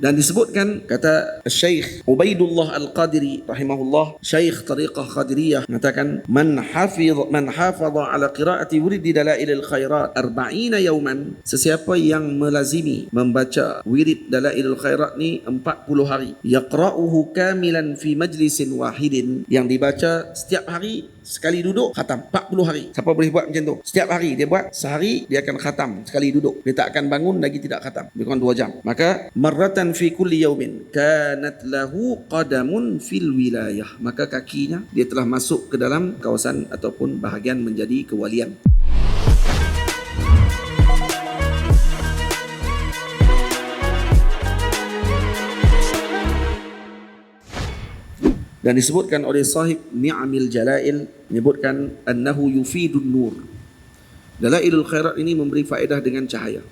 Dan disebutkan kata Syekh Ubaidullah Al-Qadiri rahimahullah, Syekh Tariqah Qadiriyah mengatakan man hafiz man hafadha ala qiraati wirid dalail al-khairat 40 yawman sesiapa yang melazimi membaca wirid dalail al-khairat ni 40 hari yaqra'uhu kamilan fi majlisin wahidin yang dibaca setiap hari sekali duduk khatam. 40 hari. Siapa boleh buat macam tu? Setiap hari dia buat sehari dia akan khatam. Sekali duduk. Dia tak akan bangun lagi tidak khatam. Lebih kurang 2 jam. Maka marratan fi kulli yaumin kanat lahu qadamun fil wilayah. Maka kakinya dia telah masuk ke dalam kawasan ataupun bahagian menjadi kewalian dan disebutkan oleh sahib Ni'amil Jalail menyebutkan annahu yufidun nur. Dalailul khairat ini memberi faedah dengan cahaya.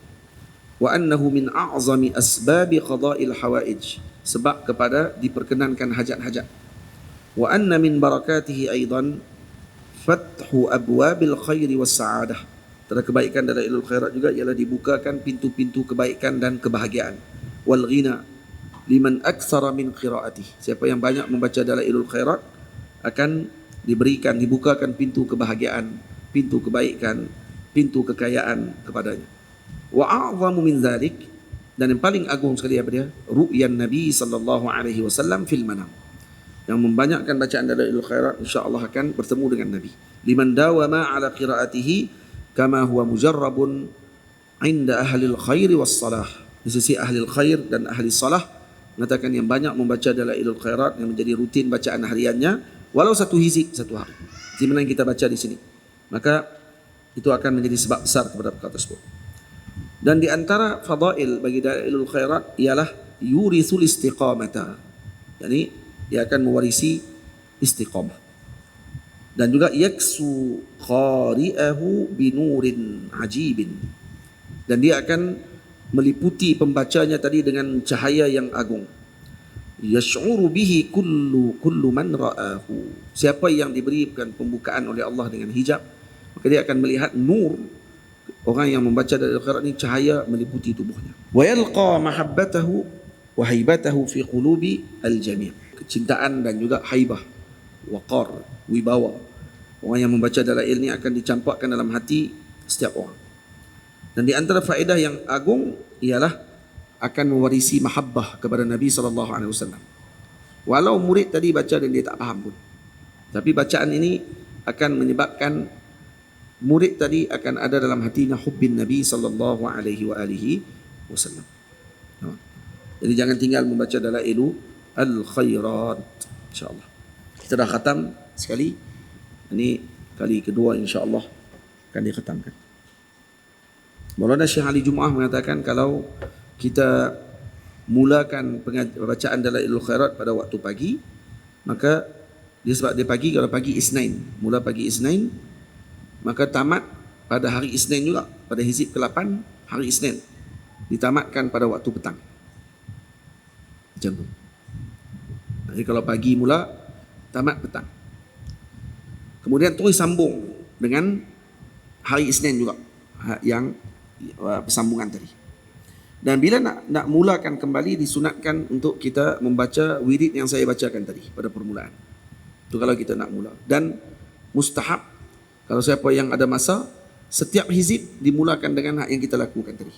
Wa annahu min a'zami asbabi qada'il hawaij sebab kepada diperkenankan hajat-hajat. Wa anna min barakatihi aidan fathu abwabil khairi was sa'adah. Antara kebaikan dalailul khairat juga ialah dibukakan pintu-pintu kebaikan dan kebahagiaan. Wal ghina liman aktsara min qiraati. Siapa yang banyak membaca dalailul khairat akan diberikan dibukakan pintu kebahagiaan pintu kebaikan pintu kekayaan kepadanya. Wa a'zamu min zalik dan yang paling agung sekali apa dia? Ru'yan nabi sallallahu alaihi wasallam fil manam. Yang membanyakkan bacaan dalailul khairat insyaallah akan bertemu dengan nabi. Liman dawama ala qiraatihi kama huwa mujarrabun inda ahli al-khair was salah. Di sisi ahli al-khair dan ahli salah mengatakan yang banyak membaca dalam ilul khairat yang menjadi rutin bacaan hariannya walau satu hizib satu hari. Mana yang kita baca di sini. Maka itu akan menjadi sebab besar kepada perkara tersebut. Dan di antara fadail bagi ilul khairat ialah yurisul istiqamata. Yani dia akan mewarisi istiqamah. Dan juga yaksu qari'ahu binurin ajibin. Dan dia akan meliputi pembacanya tadi dengan cahaya yang agung. Yash'uru bihi kullu kullu man ra'ahu. Siapa yang diberikan pembukaan oleh Allah dengan hijab maka dia akan melihat nur orang yang membaca dari al-Quran ini cahaya meliputi tubuhnya. Wa yalqa mahabbatahu wa haibatahu fi qulubi al-jami' kecintaan dan juga haibah waqar wibawa. Orang yang membaca dalam ilmu ini akan dicampakkan dalam hati setiap orang dan di antara faedah yang agung ialah akan mewarisi mahabbah kepada Nabi sallallahu alaihi wasallam. Walau murid tadi baca dan dia tak faham pun. Tapi bacaan ini akan menyebabkan murid tadi akan ada dalam hatinya hubbin Nabi sallallahu alaihi wa alihi wasallam. Jadi jangan tinggal membaca dalam ilu al-khairat insyaallah. Kita dah khatam sekali. Ini kali kedua insyaallah akan dikhatamkan. Maulana Syekh Ali Jumaah mengatakan kalau kita mulakan bacaan dalam ilmu khairat pada waktu pagi maka dia sebab dia pagi kalau pagi isnain mula pagi isnain maka tamat pada hari isnain juga. Pada hizib ke-8 hari isnain ditamatkan pada waktu petang. Macam tu. Jadi kalau pagi mula tamat petang. Kemudian terus sambung dengan hari isnain juga. Ha, yang Uh, persambungan tadi. Dan bila nak nak mulakan kembali disunatkan untuk kita membaca wirid yang saya bacakan tadi pada permulaan. Itu kalau kita nak mula. Dan mustahab kalau siapa yang ada masa setiap hizib dimulakan dengan hak yang kita lakukan tadi.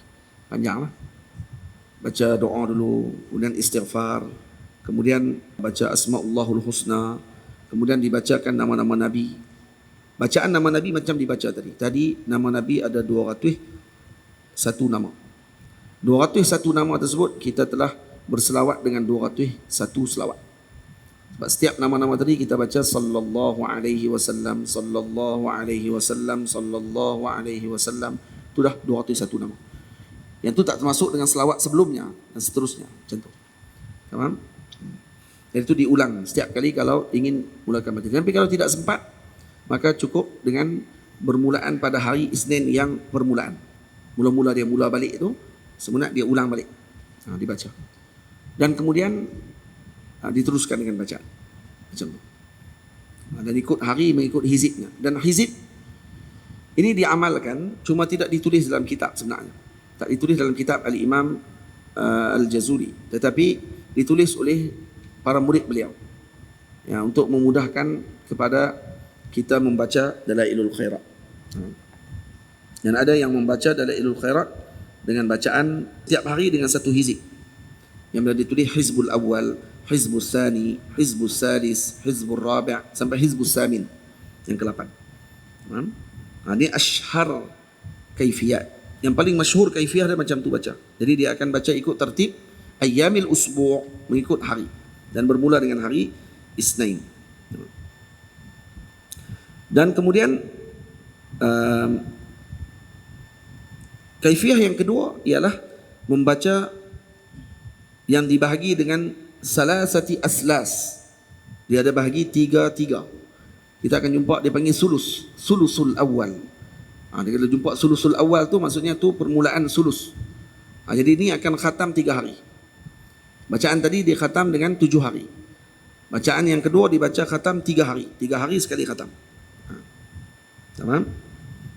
Panjanglah. Baca doa dulu, kemudian istighfar, kemudian baca asmaullahul husna, kemudian dibacakan nama-nama nabi. Bacaan nama nabi macam dibaca tadi. Tadi nama nabi ada 200 satu nama. 201 nama tersebut kita telah berselawat dengan 201 selawat. Sebab setiap nama-nama tadi kita baca sallallahu alaihi wasallam sallallahu alaihi wasallam sallallahu alaihi wasallam itu dah 201 nama. Yang tu tak termasuk dengan selawat sebelumnya dan seterusnya. Macam tu. Faham? Jadi itu diulang setiap kali kalau ingin mulakan baca. Tapi kalau tidak sempat maka cukup dengan bermulaan pada hari Isnin yang permulaan mula-mula dia mula balik tu sebenarnya dia ulang balik. Ha, dibaca. Dan kemudian ha, diteruskan dengan bacaan macam tu. Ha, dan ikut hari mengikut hizibnya. Dan hizib ini diamalkan cuma tidak ditulis dalam kitab sebenarnya. Tak ditulis dalam kitab al-imam uh, Al-Jazuli. Tetapi ditulis oleh para murid beliau. Ya untuk memudahkan kepada kita membaca Dalailul Khairat. Ha. Dan ada yang membaca Dalailul Khairat dengan bacaan tiap hari dengan satu hizib yang bila ditulis Hizbul Awal, Hizbul Sani, Hizbul Salis, Hizbul Rabi' sampai Hizbul Samin yang ke-8. Ha, ini ashhar kaifiyat. Yang paling masyhur kaifiyah dia macam tu baca. Jadi dia akan baca ikut tertib ayyamil usbu' mengikut hari dan bermula dengan hari Isnin. Dan kemudian um, kaifiyah yang kedua ialah membaca yang dibahagi dengan salah satu aslas. Dia ada bahagi tiga-tiga. Kita akan jumpa dia panggil sulus. Sulusul awal. Ha, dia kalau jumpa sulusul awal tu maksudnya tu permulaan sulus. Ha, jadi ini akan khatam tiga hari. Bacaan tadi dia khatam dengan tujuh hari. Bacaan yang kedua dibaca khatam tiga hari. Tiga hari sekali khatam. Ha. Tamam?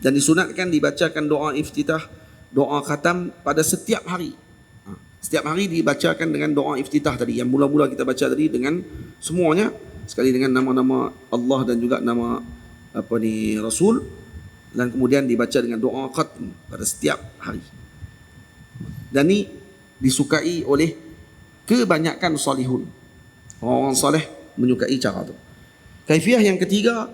Dan disunatkan dibacakan doa iftitah, doa khatam pada setiap hari. Setiap hari dibacakan dengan doa iftitah tadi yang mula-mula kita baca tadi dengan semuanya sekali dengan nama-nama Allah dan juga nama apa ni Rasul dan kemudian dibaca dengan doa khatm pada setiap hari. Dan ini disukai oleh kebanyakan salihun. Orang saleh menyukai cara itu. Kaifiah yang ketiga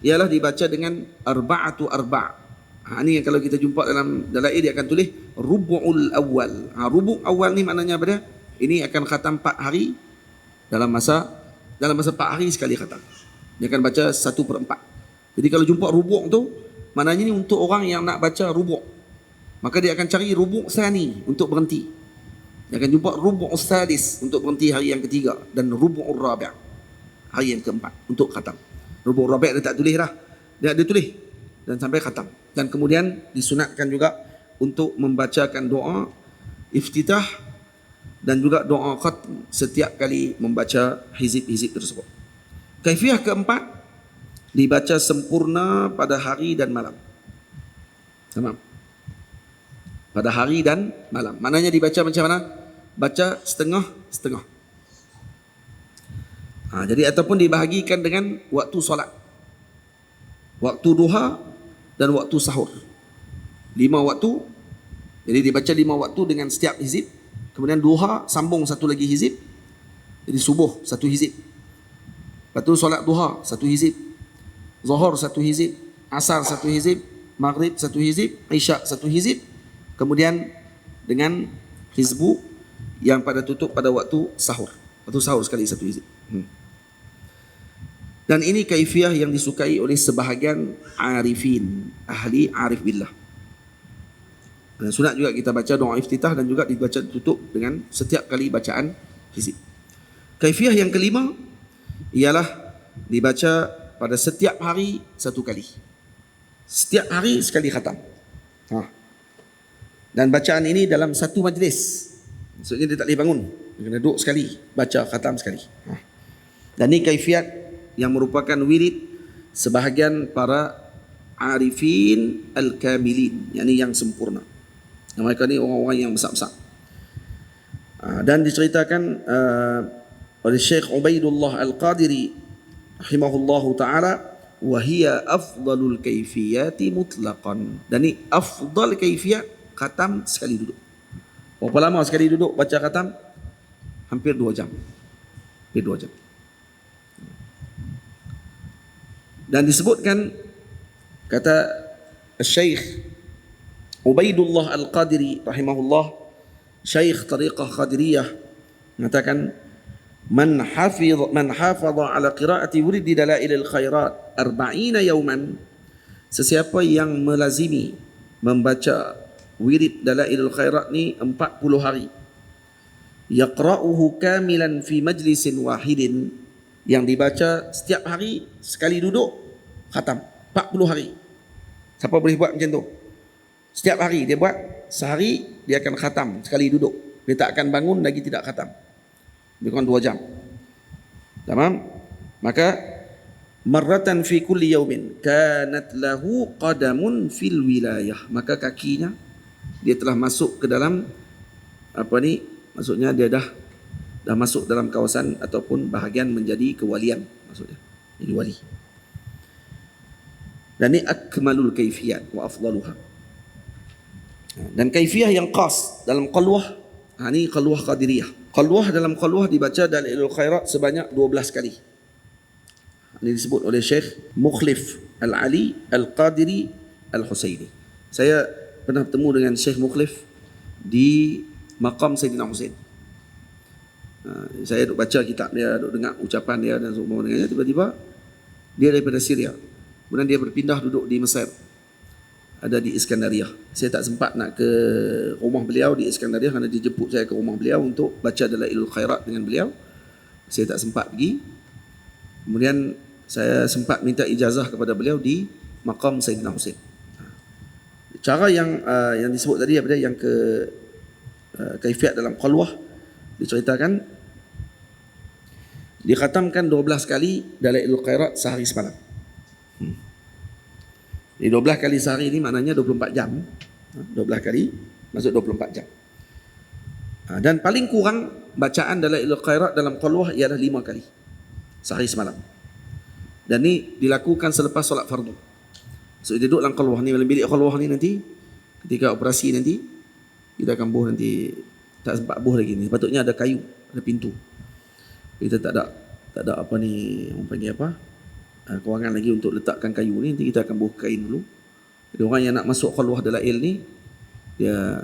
ialah dibaca dengan arba'atu arba'. Ha, ini kalau kita jumpa dalam dalam dia akan tulis rubu'ul awal. Ha, rubu' awal ni maknanya apa dia? Ini akan khatam 4 hari dalam masa dalam masa 4 hari sekali khatam. Dia akan baca 1 per 4. Jadi kalau jumpa rubu' tu, maknanya ni untuk orang yang nak baca rubu' maka dia akan cari rubu' sani untuk berhenti. Dia akan jumpa rubu' sadis untuk berhenti hari yang ketiga dan rubu'ul rabi' hari yang keempat untuk khatam. Rubu' rabi' dia tak tulis dah. Dia ada tulis dan sampai khatam. Dan kemudian disunatkan juga untuk membacakan doa iftitah dan juga doa khatam setiap kali membaca hizib-hizib tersebut. Kaifiah keempat dibaca sempurna pada hari dan malam. Tamam. Pada hari dan malam. Maknanya dibaca macam mana? Baca setengah-setengah. Ha, jadi ataupun dibahagikan dengan waktu solat. Waktu duha dan waktu sahur. Lima waktu. Jadi dibaca lima waktu dengan setiap hizib. Kemudian duha sambung satu lagi hizib. Jadi subuh satu hizib. Lepas tu solat duha satu hizib. Zuhur satu hizib. Asar satu hizib. Maghrib satu hizib. Isyak satu hizib. Kemudian dengan hizbu yang pada tutup pada waktu sahur. Waktu sahur sekali satu hizib. Hmm. Dan ini kaifiah yang disukai oleh sebahagian arifin, ahli arif billah. Dan sunat juga kita baca doa iftitah dan juga dibaca tutup dengan setiap kali bacaan hizib. Kaifiah yang kelima ialah dibaca pada setiap hari satu kali. Setiap hari sekali khatam. Ha. Dan bacaan ini dalam satu majlis. Maksudnya dia tak boleh bangun. Dia kena duduk sekali, baca khatam sekali. Ha. Dan ini kaifiat yang merupakan wirid sebahagian para arifin al-kamilin yakni yang sempurna. Mereka ni orang-orang yang besar-besar. Ah, dan diceritakan uh, oleh Syekh Ubaidullah Al-Qadiri rahimahullahu taala wa hiya afdalul kaifiyati mutlaqan. Dan ni afdal kaifiyat khatam sekali duduk. Berapa lama sekali duduk baca khatam? Hampir 2 jam. Hampir 2 jam dan disebutkan kata Syekh Ubaidullah Al-Qadiri rahimahullah Syekh Tariqah Qadiriyah mengatakan man hafiz man hafaza ala qiraati wurid dalail al-khairat 40 yawman sesiapa yang melazimi membaca wirid dalail al-khairat ni 40 hari yaqra'uhu kamilan fi majlisin wahidin yang dibaca setiap hari sekali duduk khatam. 40 hari. Siapa boleh buat macam tu? Setiap hari dia buat sehari dia akan khatam sekali duduk. Dia tak akan bangun lagi tidak khatam. Lebih kurang 2 jam. Tamam? Maka marratan fi kulli yaumin kanat lahu qadamun fil wilayah. Maka kakinya dia telah masuk ke dalam apa ni maksudnya dia dah dah masuk dalam kawasan ataupun bahagian menjadi kewalian maksudnya. Jadi wali. Dan ini akmalul kaifiyat wa afdaluha. Dan kaifiyah yang khas dalam qalwah ha, ini qalwah qadiriyah. Qalwah dalam qalwah dibaca dalilul khairat sebanyak 12 kali. Ini disebut oleh Syekh Mukhlif Al-Ali Al-Qadiri Al-Husaini. Saya pernah bertemu dengan Syekh Mukhlif di makam Sayyidina Hussein Ha, saya duk baca kitab dia, duk dengar ucapan dia dan semua dengan tiba-tiba dia daripada Syria. Kemudian dia berpindah duduk di Mesir. Ada di Iskandariah. Saya tak sempat nak ke rumah beliau di Iskandariah kerana dijemput saya ke rumah beliau untuk baca Dalailul Khairat dengan beliau. Saya tak sempat pergi. Kemudian saya sempat minta ijazah kepada beliau di makam Sayyidina Hussein. Ha. Cara yang uh, yang disebut tadi apa dia yang ke uh, kaifiat dalam qalwah diceritakan dikhatamkan 12 kali dalam ilmu khairat sehari semalam. Hmm. Jadi 12 kali sehari ini maknanya 24 jam. 12 ha, kali masuk 24 jam. Ha, dan paling kurang bacaan dalam ilmu khairat dalam qalwah ialah 5 kali sehari semalam. Dan ini dilakukan selepas solat fardu. So dia duduk dalam qalwah ni dalam bilik qalwah ni nanti ketika operasi nanti kita akan buh nanti tak sempat buh lagi ni. Sepatutnya ada kayu, ada pintu kita tak ada tak ada apa ni orang panggil apa uh, kewangan lagi untuk letakkan kayu ni nanti kita akan buka kain dulu. Jadi orang yang nak masuk khalwah dalail ni dia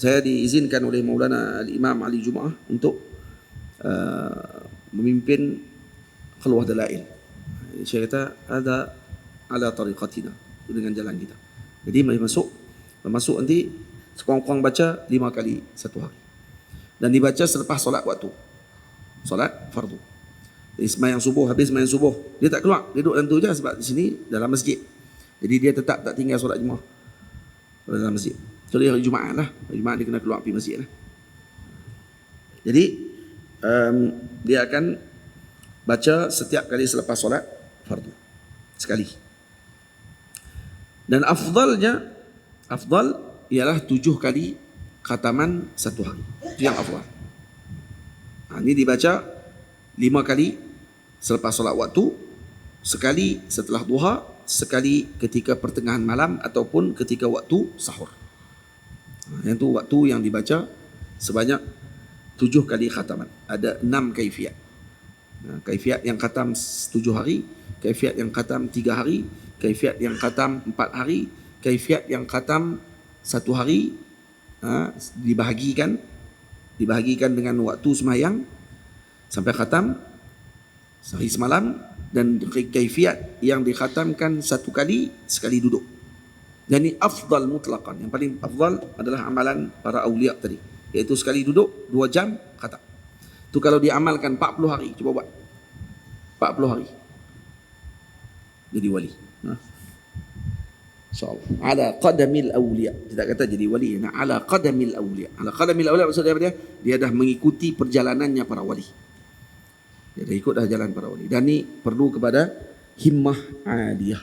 saya diizinkan oleh Maulana Al-Imam Ali Jumaah untuk uh, memimpin khalwah dalail saya kata ada ala tariqatina. Dengan jalan kita. Jadi mari masuk. Masuk nanti sekurang-kurang baca lima kali satu hari. Dan dibaca selepas solat waktu solat fardu. Semayang subuh, habis semayang subuh. Dia tak keluar, dia duduk dalam tu je sebab di sini dalam masjid. Jadi dia tetap tak tinggal solat jumaah. Solat dalam masjid. So dia hari Jumaat lah. Hari Jumaat dia kena keluar pergi masjid lah. Jadi um, dia akan baca setiap kali selepas solat fardu. Sekali. Dan afdalnya, afdal ialah tujuh kali khataman satu hari. Itu yang afdal. Ha, ini dibaca lima kali selepas solat waktu, sekali setelah duha, sekali ketika pertengahan malam ataupun ketika waktu sahur. Ha, yang tu waktu yang dibaca sebanyak tujuh kali khataman. Ada enam kaifiat. Ha, kaifiat yang khatam tujuh hari, kaifiat yang khatam tiga hari, kaifiat yang khatam empat hari, kaifiat yang khatam satu hari ha, dibahagikan dibahagikan dengan waktu semayang sampai khatam sehari semalam dan kaifiat yang dikhatamkan satu kali sekali duduk. Dan ini afdal mutlaqan. Yang paling afdal adalah amalan para awliya tadi. Iaitu sekali duduk, dua jam, khatam. Itu kalau diamalkan 40 hari. Cuba buat. 40 hari. Jadi wali. Ha? InsyaAllah. Ala qadamil awliya. Tidak kata jadi wali. Nah, ala qadamil awliya. Ala qadamil awliya maksudnya apa dia? Dia dah mengikuti perjalanannya para wali. Dia dah ikut dah jalan para wali. Dan ini perlu kepada himmah aliyah.